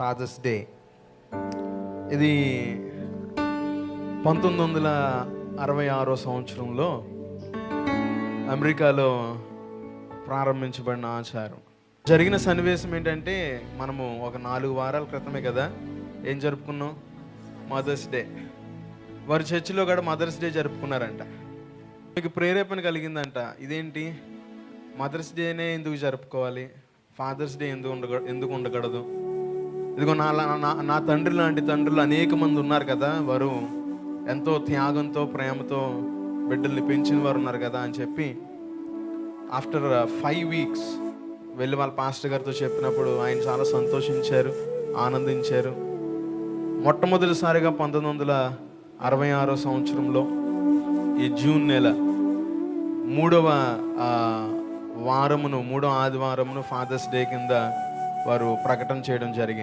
Fathers day ఇది పంతొమ్మిది వందల అరవై ఆరో సంవత్సరంలో అమెరికాలో ప్రారంభించబడిన ఆచారం. జరిగిన సన్నివేశం ఏంటంటే మనము ఒక నాలుగు వారాల క్రితమే కదా ఏం జరుపుకున్నాం? మదర్స్ డే వారి చర్చిలో కూడా మదర్స్ డే జరుపుకున్నారంట. మీకు ప్రేరేపణ కలిగిందంట. ఇదేంటి? మదర్స్ డేనే ఎందుకు జరుపుకోవాలి? ఫాదర్స్ డే ఎందుకు ఉండ ఎందుకు ఉండకూడదు? ఇదిగో నా నా నా తండ్రి లాంటి తండ్రులు అనేక మంది ఉన్నారు కదా వారు ఎంతో త్యాగంతో ప్రేమతో బిడ్డల్ని పెంచిన వారు ఉన్నారు కదా అని చెప్పి ఆఫ్టర్ ఫైవ్ వీక్స్ వెళ్ళి వాళ్ళ పాస్టర్ గారితో చెప్పినప్పుడు ఆయన చాలా సంతోషించారు ఆనందించారు. మొట్టమొదటిసారిగా పంతొమ్మిది వందల అరవై ఆరో సంవత్సరంలో ఈ జూన్ నెల మూడవ వారమును మూడో ఆదివారమును ఫాదర్స్ డే కింద వారు ప్రకటన చేయడం జరిగింది.